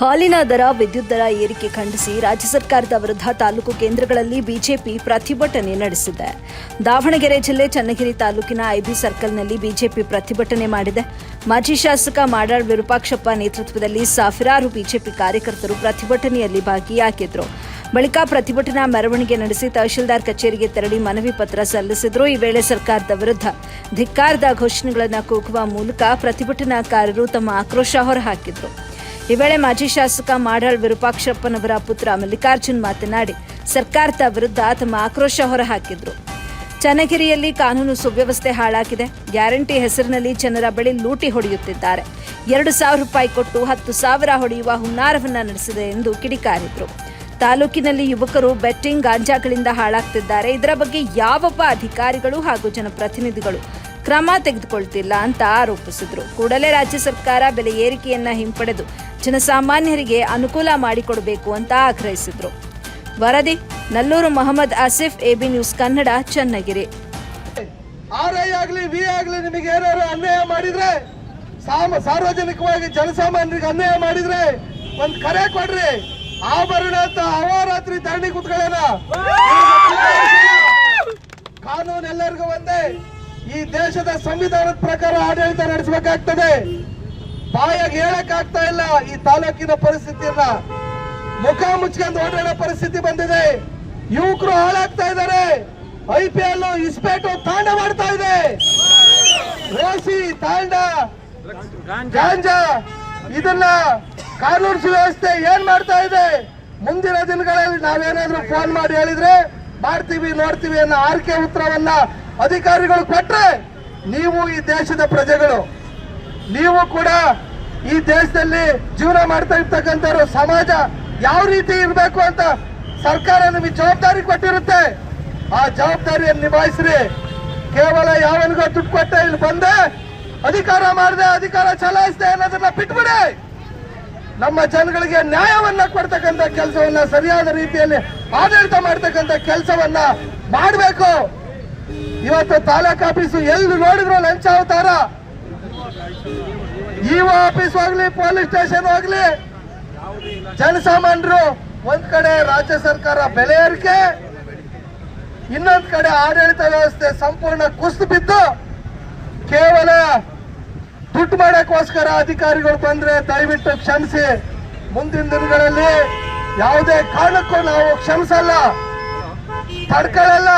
ಹಾಲಿನ ದರ, ವಿದ್ಯುತ್ ದರ ಏರಿಕೆ ಖಂಡಿಸಿ ರಾಜ್ಯ ಸರ್ಕಾರದ ವಿರುದ್ಧ ತಾಲೂಕು ಕೇಂದ್ರಗಳಲ್ಲಿ ಬಿಜೆಪಿ ಪ್ರತಿಭಟನೆ ನಡೆಸಿದೆ. ದಾವಣಗೆರೆ ಜಿಲ್ಲೆ ಚನ್ನಗಿರಿ ತಾಲೂಕಿನ ಐಬಿ ಸರ್ಕಲ್ನಲ್ಲಿ ಬಿಜೆಪಿ ಪ್ರತಿಭಟನೆ ಮಾಡಿದೆ. ಮಾಜಿ ಶಾಸಕ ಮಾಡಾಳ್ ವಿರೂಪಾಕ್ಷಪ್ಪ ನೇತೃತ್ವದಲ್ಲಿ ಸಾವಿರಾರು ಬಿಜೆಪಿ ಕಾರ್ಯಕರ್ತರು ಪ್ರತಿಭಟನೆಯಲ್ಲಿ ಭಾಗಿಯಾಗಿದ್ರು. ಬಳಿಕ ಪ್ರತಿಭಟನಾ ಮೆರವಣಿಗೆ ನಡೆಸಿ ತಹಶೀಲ್ದಾರ್ ಕಚೇರಿಗೆ ತೆರಳಿ ಮನವಿ ಪತ್ರ ಸಲ್ಲಿಸಿದ್ರು. ಈ ವೇಳೆ ಸರ್ಕಾರದ ವಿರುದ್ಧ ಧಿಕ್ಕಾರದ ಘೋಷಣೆಗಳನ್ನು ಕೂಗುವ ಮೂಲಕ ಪ್ರತಿಭಟನಾಕಾರರು ತಮ್ಮ ಆಕ್ರೋಶ ಹೊರಹಾಕಿದ್ರು. ಈ ವೇಳೆ ಮಾಜಿ ಶಾಸಕ ಮಾಡಾಳ್ ವಿರೂಪಾಕ್ಷಪ್ಪನವರ ಪುತ್ರ ಮಲ್ಲಿಕಾರ್ಜುನ್ ಮಾತನಾಡಿ, ಸರ್ಕಾರದ ವಿರುದ್ಧ ತಮ್ಮ ಆಕ್ರೋಶ ಹೊರಹಾಕಿದ್ರು. ಚನ್ನಗಿರಿಯಲ್ಲಿ ಕಾನೂನು ಸುವ್ಯವಸ್ಥೆ ಹಾಳಾಗಿದೆ. ಗ್ಯಾರಂಟಿ ಹೆಸರಿನಲ್ಲಿ ಜನರ ಬಳಿ ಲೂಟಿ ಹೊಡೆಯುತ್ತಿದ್ದಾರೆ. ಎರಡು ಸಾವಿರ ರೂಪಾಯಿ ಕೊಟ್ಟು ಹತ್ತು ಸಾವಿರ ಹೊಡೆಯುವ ಹುನ್ನಾರವನ್ನ ನಡೆಸಿದೆ ಎಂದು ಕಿಡಿಕಾರಿದ್ರು. ತಾಲೂಕಿನಲ್ಲಿ ಯುವಕರು ಬೆಟ್ಟಿಂಗ್ ಗಾಂಜಾಗಳಿಂದ ಹಾಳಾಗ್ತಿದ್ದಾರೆ. ಇದರ ಬಗ್ಗೆ ಯಾವೊಬ್ಬ ಅಧಿಕಾರಿಗಳು ಹಾಗೂ ಜನಪ್ರತಿನಿಧಿಗಳು ಕ್ರಮ ತೆಗೆದುಕೊಳ್ತಿಲ್ಲ ಅಂತ ಆರೋಪಿಸಿದ್ರು. ಕೂಡಲೇ ರಾಜ್ಯ ಸರ್ಕಾರ ಬೆಲೆ ಏರಿಕೆಯನ್ನ ಹಿಂಪಡೆದು ಜನಸಾಮಾನ್ಯರಿಗೆ ಅನುಕೂಲ ಮಾಡಿಕೊಡಬೇಕು ಅಂತ ಆಗ್ರಹಿಸಿದ್ರು. ವರದಿ, ನಲ್ಲೂರು ಮೊಹಮ್ಮದ್ ಆಸಿಫ್, ಎಬಿ ನ್ಯೂಸ್ ಕನ್ನಡ, ಚನ್ನಗಿರಿ. ಆಗ್ಲಿ ವಿ ಅನ್ಯಾಯ ಮಾಡಿದ್ರೆ ಸಾರ್ವಜನಿಕವಾಗಿ ಜನಸಾಮಾನ್ಯರಿಗೆ ಅನ್ಯಾಯ ಮಾಡಿದ್ರೆ ಒಂದು ಕರೆ ಕೊಡ್ರಿ. ಆಭರಣ ಅಂತ ಅವರಾತ್ರಿ ಧರಣಿ ಕುತ್ಕೊಳ್ಳೋಣ. ಕಾನೂನು ಎಲ್ಲರಿಗೂ ಒಂದೇ. ಈ ದೇಶದ ಸಂವಿಧಾನದ ಪ್ರಕಾರ ಆಡಳಿತ ನಡೆಸಬೇಕಾಗ್ತದೆ. ಬಾಯಾಗಿ ಹೇಳಕ್ ಆಗ್ತಾ ಇಲ್ಲ ಈ ತಾಲೂಕಿನ ಪರಿಸ್ಥಿತಿಯನ್ನ. ಮುಖ ಮುಚ್ಕೊಂಡು ಓಡಾಡೋ ಪರಿಸ್ಥಿತಿ ಬಂದಿದೆ. ಯುವಕರು ಹಾಳಾಗ್ತಾ ಇದ್ದಾರೆ. ಐ ಪಿ ಎಲ್ ಇಸ್ಪೇಟು ತಾಂಡ ಮಾಡ್ತಾ ಇದೆ. ರೋಸಿ ತಾಂಡ ಗಾಂಜಾ ಇದನ್ನ ಕಾನೂನು ಸುವ್ಯವಸ್ಥೆ ಏನ್ ಮಾಡ್ತಾ ಇದೆ? ಮುಂದಿನ ದಿನಗಳಲ್ಲಿ ನಾವೇನಾದ್ರೂ ಫೋನ್ ಮಾಡಿ ಹೇಳಿದ್ರೆ ಮಾಡ್ತೀವಿ, ನೋಡ್ತೀವಿ ಅನ್ನೋ ಆರ್ಕೆ ಉತ್ತರವನ್ನ ಅಧಿಕಾರಿಗಳು ಕೊಟ್ರೆ ನೀವು ಈ ದೇಶದ ಪ್ರಜೆಗಳು. ನೀವು ಕೂಡ ಈ ದೇಶದಲ್ಲಿ ಜೀವನ ಮಾಡ್ತಾ ಇರ್ತಕ್ಕಂಥವ್ರು ಸಮಾಜ ಯಾವ ರೀತಿ ಇರಬೇಕು ಅಂತ ಸರ್ಕಾರ ನಿಮಗೆ ಜವಾಬ್ದಾರಿ ಕೊಟ್ಟಿರುತ್ತೆ. ಆ ಜವಾಬ್ದಾರಿಯನ್ನು ನಿಭಾಯಿಸ್ರಿ. ಕೇವಲ ಯಾವನಿಗೋ ದುಡ್ಡು ಕೊಟ್ಟೆ ಇಲ್ಲಿ ಬಂದೆ, ಅಧಿಕಾರ ಮಾಡಿದೆ, ಅಧಿಕಾರ ಚಲಾಯಿಸಿದೆ ಅನ್ನೋದನ್ನ ಬಿಟ್ಬಿಡಿ. ನಮ್ಮ ಜನಗಳಿಗೆ ನ್ಯಾಯವನ್ನ ಕೊಡ್ತಕ್ಕಂಥ ಕೆಲಸವನ್ನ ಸರಿಯಾದ ರೀತಿಯಲ್ಲಿ ಆಡಳಿತ ಮಾಡ್ತಕ್ಕಂಥ ಕೆಲಸವನ್ನ ಮಾಡಬೇಕು. ಇವತ್ತು ತಾಲೂಕ್ ಆಫೀಸು ಎಲ್ಲಿ ನೋಡಿದ್ರು ಲಂಚ ಅವತಾರ. ಇಒ ಆಫೀಸ್ ಹೋಗ್ಲಿ, ಪೊಲೀಸ್ ಸ್ಟೇಷನ್ ಹೋಗ್ಲಿ ಜನಸಾಮಾನ್ಯರು ಒಂದ್ ಕಡೆ ರಾಜ್ಯ ಸರ್ಕಾರ ಬೆಲೆ ಏರಿಕೆ, ಇನ್ನೊಂದ್ ಕಡೆ ಆಡಳಿತ ವ್ಯವಸ್ಥೆ ಸಂಪೂರ್ಣ ಕುಸಿದು ಬಿದ್ದು ಕೇವಲ ದುಡ್ಡು ಮಾಡೋಕ್ಕೋಸ್ಕರ ಅಧಿಕಾರಿಗಳು ಬಂದ್ರೆ ದಯವಿಟ್ಟು ಕ್ಷಮಿಸಿ. ಮುಂದಿನ ದಿನಗಳಲ್ಲಿ ಯಾವುದೇ ಕಾರಣಕ್ಕೂ ನಾವು ಕ್ಷಮಿಸಲ್ಲ. ತಡ್ಕೊಳ್ಳಲ್ಲ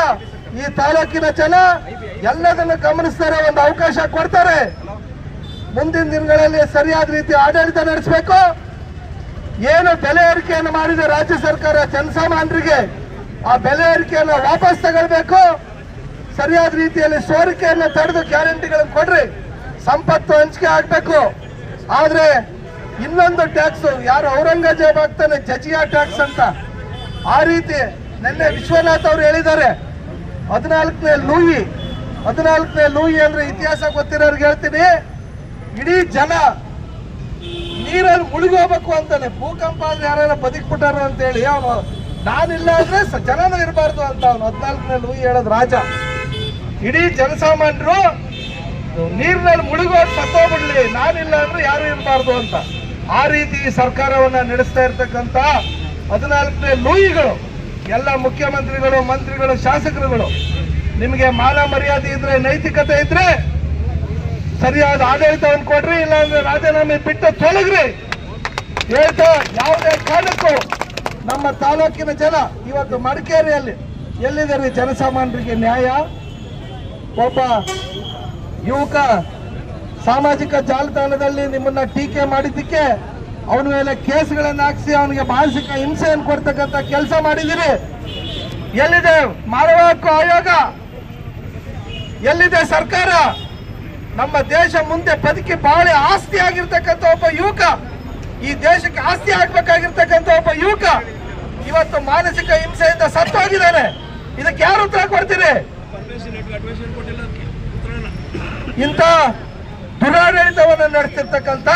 ಈ ತಾಲೂಕಿನ ಜನ ಎಲ್ಲದನ್ನು ಗಮನಿಸ್ತಾರೆ, ಒಂದು ಅವಕಾಶ ಕೊಡ್ತಾರೆ. ಮುಂದಿನ ದಿನಗಳಲ್ಲಿ ಸರಿಯಾದ ರೀತಿ ಆಡಳಿತ ನಡೆಸಬೇಕು. ಏನು ಬೆಲೆ ಏರಿಕೆಯನ್ನು ಮಾಡಿದೆ ರಾಜ್ಯ ಸರ್ಕಾರ ಜನಸಾಮಾನ್ಯರಿಗೆ, ಆ ಬೆಲೆ ಏರಿಕೆಯನ್ನು ವಾಪಸ್ ತಗೊಳ್ಬೇಕು. ಸರಿಯಾದ ರೀತಿಯಲ್ಲಿ ಸೋರಿಕೆಯನ್ನು ತಡೆದು ಗ್ಯಾರಂಟಿಗಳನ್ನು ಕೊಡ್ರಿ. ಸಂಪತ್ತು ಹಂಚಿಕೆ ಆಗ್ಬೇಕು. ಆದ್ರೆ ಇನ್ನೊಂದು ಟ್ಯಾಕ್ಸ್ ಯಾರು ಔರಂಗಜೇಬ್ ಆಗ್ತಾನೆ, ಜಜಿಯಾ ಟ್ಯಾಕ್ಸ್ ಅಂತ. ಆ ರೀತಿ ನಿನ್ನೆ ವಿಶ್ವನಾಥ್ ಅವ್ರು ಹೇಳಿದ್ದಾರೆ. ಹದಿನಾಲ್ಕನೇ ಲೂಯಿ ಹದಿನಾಲ್ಕನೇ ಲೂಯಿ ಅಂದ್ರೆ ಇತಿಹಾಸ ಗೊತ್ತಿರೋರ್ಗೆ ಹೇಳ್ತೀನಿ. ಇಡೀ ಜನ ನೀರಲ್ಲಿ ಮುಳುಗೋಗ್ಬೇಕು ಅಂತಾನೆ. ಭೂಕಂಪ ಆದ್ರೆ ಯಾರು ಬದುಕ್ಬಿಟ್ಟಾರ ಅಂತ ಹೇಳಿ ಅವನು, ನಾನಿಲ್ಲ ಅಂದ್ರೆ ಜನನೂ ಇರಬಾರ್ದು ಅಂತ ಅವನು. ಹದಿನಾಲ್ಕನೇ ಲೂಯಿ ಹೇಳೋದು ರಾಜ. ಇಡೀ ಜನಸಾಮಾನ್ಯರು ನೀರಿನಲ್ಲಿ ಮುಳುಗೋಗಿ ಸತ್ತೋಗ್ಬಿಡ್ಲಿ ನಾನಿಲ್ಲ ಅಂದ್ರೆ ಯಾರು ಇರಬಾರ್ದು ಅಂತ. ಆ ರೀತಿ ಸರ್ಕಾರವನ್ನ ನಡೆಸ್ತಾ ಇರ್ತಕ್ಕಂತ ಹದಿನಾಲ್ಕನೇ ಲೂಯಿಗಳು, ಎಲ್ಲ ಮುಖ್ಯಮಂತ್ರಿಗಳು, ಮಂತ್ರಿಗಳು, ಶಾಸಕರುಗಳು, ನಿಮಗೆ ಮಾನ ಮರ್ಯಾದೆ ಇದ್ರೆ, ನೈತಿಕತೆ ಇದ್ರೆ, ಸರಿಯಾದ ಆಡಳಿತವನ್ನು ಕೊಡ್ರಿ, ಇಲ್ಲಾಂದ್ರೆ ರಾಜೀನಾಮೆ ಬಿಟ್ಟು ತೊಲಗ್ರಿ. ಹೇಳ್ತಾ ಯಾವುದೇ ಕಾರಣಕ್ಕೂ ನಮ್ಮ ತಾಲೂಕಿನ ಜನ ಇವತ್ತು ಮಡಿಕೇರಿಯಲ್ಲಿ ಎಲ್ಲಿದ್ದಾರೆ ಜನಸಾಮಾನ್ಯರಿಗೆ ನ್ಯಾಯ? ಒಬ್ಬ ಯುವಕ ಸಾಮಾಜಿಕ ಜಾಲತಾಣದಲ್ಲಿ ನಿಮ್ಮನ್ನ ಟೀಕೆ ಮಾಡಿದ್ದಕ್ಕೆ ಅವನ ಮೇಲೆ ಕೇಸ್ಗಳನ್ನ ಹಾಕಿಸಿ ಅವನಿಗೆ ಮಾನಸಿಕ ಹಿಂಸೆಯನ್ನು ಕೊಡ್ತಕ್ಕಂಥ ಕೆಲಸ ಮಾಡಿದಿರಿ ಎಲ್ಲಿದೆ ಮಾನವ ಹಕ್ಕು ಆಯೋಗ? ಎಲ್ಲಿದೆ ಸರ್ಕಾರ? ನಮ್ಮ ದೇಶ ಮುಂದೆ ಬದುಕಿ ಬಾಳೆ ಆಸ್ತಿ ಆಗಿರ್ತಕ್ಕಂಥ ಒಬ್ಬ ಯುವಕ, ಈ ದೇಶಕ್ಕೆ ಆಸ್ತಿ ಆಗ್ಬೇಕಾಗಿರ್ತಕ್ಕಂಥ ಒಬ್ಬ ಯುವಕ ಇವತ್ತು ಮಾನಸಿಕ ಹಿಂಸೆಯಿಂದ ಸತ್ತೋಗಿದ್ದಾನೆ. ಇದಕ್ಕೆ ಯಾರು ಉತ್ತರ ಕೊಡ್ತೀರಿ? ಇಂಥ ದುರಾಡಳಿತವನ್ನು ನಡೆಸಿರ್ತಕ್ಕಂಥ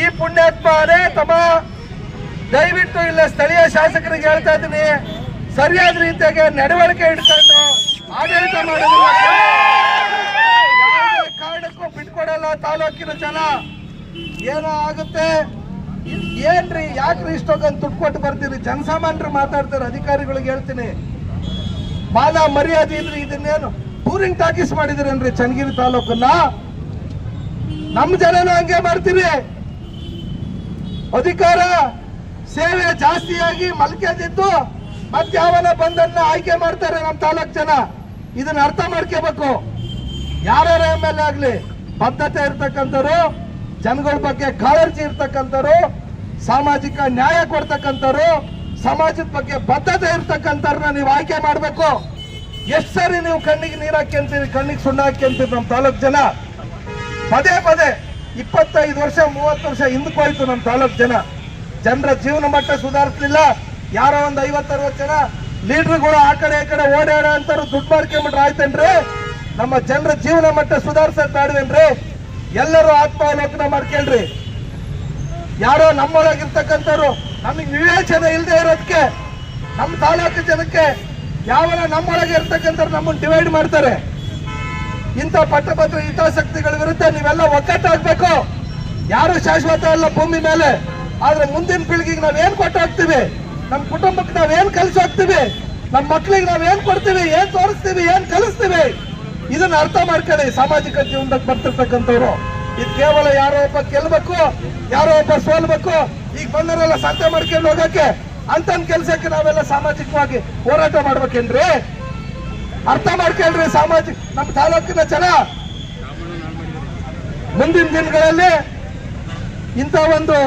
ಈ ಪುಣ್ಯಾತ್ಮನೇ ತಮ್ಮ ದಯವಿಟ್ಟು ಇಲ್ಲ ಸ್ಥಳೀಯ ಶಾಸಕರಿಗೆ ಹೇಳ್ತಾ ಇದ್ದೀನಿ. ಸರಿಯಾದ ರೀತಿಯಾಗಿ ನಡವಳಿಕೆ ಇಟ್ಕೊಂಡು ಆಡಳಿತ ಮಾಡೋದಿಲ್ಲ ಕಾರಣಕ್ಕೂ ಬಿಟ್ಕೊಡಲ್ಲ ತಾಲೂಕಿನ ಜನ. ಏನೋ ಆಗುತ್ತೆ. ಏನ್ರಿ, ಯಾಕ್ರಿ ಇಷ್ಟೊಂದು ದುಡ್ಡು ಕೊಟ್ಟು ಬರ್ತೀರಿ? ಜನಸಾಮಾನ್ಯರು ಮಾತಾಡ್ತಾರೆ, ಅಧಿಕಾರಿಗಳಿಗೆ ಹೇಳ್ತೀನಿ. ಮಾನ ಮರ್ಯಾದೆ ಇದ್ರೆ ಇದನ್ನೇನು? ಟೂರಿಂಗ್ ಟಾಕೀಸ್ ಮಾಡಿದಿರೇನ್ರಿ ಚನ್ನಗಿರಿ ತಾಲೂಕನ್ನ? ನಮ್ ಜನನ ಹಂಗೆ ಮಾಡ್ತೀರಿ. ಅಧಿಕಾರ ಸೇವೆ ಜಾಸ್ತಿಯಾಗಿ ಮಲ್ಕೆದಿದ್ದು ಮತ್ತೆ ಯಾವನ ಬಂದನ್ನ ಆಯ್ಕೆ ಮಾಡ್ತಾರೆ ನಮ್ಮ ತಾಲೂಕ್ ಜನ. ಇದನ್ನ ಅರ್ಥ ಮಾಡ್ಕೋಬೇಕು. ಯಾರ್ಯಾರ ಎಂ ಎಲ್ ಎ ಆಗ್ಲಿ, ಬದ್ಧತೆ ಇರ್ತಕ್ಕಂಥವ್ರು, ಜನಗಳ ಬಗ್ಗೆ ಕಾಳಜಿ ಇರ್ತಕ್ಕಂಥವ್ರು, ಸಾಮಾಜಿಕ ನ್ಯಾಯ ಕೊಡ್ತಕ್ಕಂಥವ್ರು, ಸಮಾಜದ ಬಗ್ಗೆ ಬದ್ಧತೆ ಇರ್ತಕ್ಕಂಥವ್ರನ್ನ ನೀವು ಆಯ್ಕೆ ಮಾಡ್ಬೇಕು. ಎಷ್ಟ್ ಸಾರಿ ನೀವು ಕಣ್ಣಿಗೆ ನೀರ್ ಹಾಕ್ಯಂತೀರಿ ಕಣ್ಣಿಗೆ ಸುಣ್ಣ ಹಾಕ್ಯಂತೀರಿ ನಮ್ಮ ತಾಲೂಕ್ ಜನ? ಪದೇ ಪದೇ ಇಪ್ಪತ್ತೈದು ವರ್ಷ, ಮೂವತ್ತು ವರ್ಷ ಹಿಂದಕ್ಕೆ ಹೋಯ್ತು ನಮ್ಮ ತಾಲೂಕ್ ಜನ. ಜನರ ಜೀವನ ಮಟ್ಟ ಸುಧಾರಿಸಲಿಲ್ಲ. ಯಾರೋ ಒಂದು ಐವತ್ತು, ಅರವತ್ತು ಜನ ಲೀಡರ್ಗಳು ಆ ಕಡೆ ಈ ಕಡೆ ಓಡಾಡ ಅಂತಾರು ದುಡ್ಡು ಮಾಡ್ಕೊಂಬಿಟ್ರೆ ಆಯ್ತೇನ್ರಿ? ನಮ್ಮ ಜನರ ಜೀವನ ಮಟ್ಟ ಸುಧಾರಿಸಕ್ ಬೇಡವೇನ್ರಿ ಎಲ್ಲರೂ ಆತ್ಮಾವಲೋಕನ ಮಾಡ್ಕೇಳ್ರಿ ಯಾರೋ ನಮ್ಮೊಳಗಿರ್ತಕ್ಕಂಥವ್ರು ನಮಗೆ ವಿವೇಚನೆ ಇಲ್ಲದೆ ಇರೋದಕ್ಕೆ ನಮ್ಮ ತಾಲೂಕು ಜನಕ್ಕೆ ಯಾವನ ನಮ್ಮೊಳಗೆ ಇರ್ತಕ್ಕಂಥ ನಮ್ಮನ್ನು ಡಿವೈಡ್ ಮಾಡ್ತಾರೆ. ಇಂಥ ಪಟ್ಟಭದ್ರ ಹಿತಾಸಕ್ತಿಗಳ ವಿರುದ್ಧ ನೀವೆಲ್ಲ ಒಗ್ಗಟ್ಟಾಗ್ಬೇಕು. ಯಾರು ಶಾಶ್ವತ ಅಲ್ಲ ಭೂಮಿ ಮೇಲೆ. ಆದ್ರೆ ಮುಂದಿನ ಪೀಳಿಗೆಗೆ ನಾವೇನ್ ಕೊಟ್ಟು ಹೋಗ್ತೀವಿ? ನಮ್ಮ ಕುಟುಂಬಕ್ಕೆ ನಾವೇನ್ ಕಲಿಸಿ ಹೋಗ್ತೀವಿ? ನಮ್ಮ ಮಕ್ಳಿಗೆ ನಾವೇನ್ ಕೊಡ್ತೀವಿ? ಏನ್ ತೋರಿಸ್ತೀವಿ? ಏನ್ ಕಲಿಸ್ತೀವಿ? ಇದನ್ನ ಅರ್ಥ ಮಾಡ್ಕೊಳ್ಳಿ ಸಾಮಾಜಿಕ ಜೀವನದಾಗ ಬರ್ತಿರ್ತಕ್ಕಂಥವ್ರು. ಇದು ಕೇವಲ ಯಾರೋ ಒಬ್ಬ ಗೆಲ್ಬೇಕು, ಯಾರೋ ಒಬ್ಬ ಸೋಲ್ಬೇಕು. ಈಗ ಬಂದವರೆಲ್ಲ ಸಂತೆ ಮಾಡ್ಕೊಂಡು ಹೋಗಕ್ಕೆ ಅಂತ ಕೆಲಸಕ್ಕೆ ನಾವೆಲ್ಲ ಸಾಮಾಜಿಕವಾಗಿ ಹೋರಾಟ ಮಾಡ್ಬೇಕೇನ್ರಿ? ಅರ್ಥ ಮಾಡ್ಕೇಳ್ರಿ ಸಾಮಾಜಿಕ ನಮ್ಮ ತಾಲೂಕಿನ ಜನ. ಮುಂದಿನ ದಿನಗಳಲ್ಲಿ ಇಂಥ ಒಂದು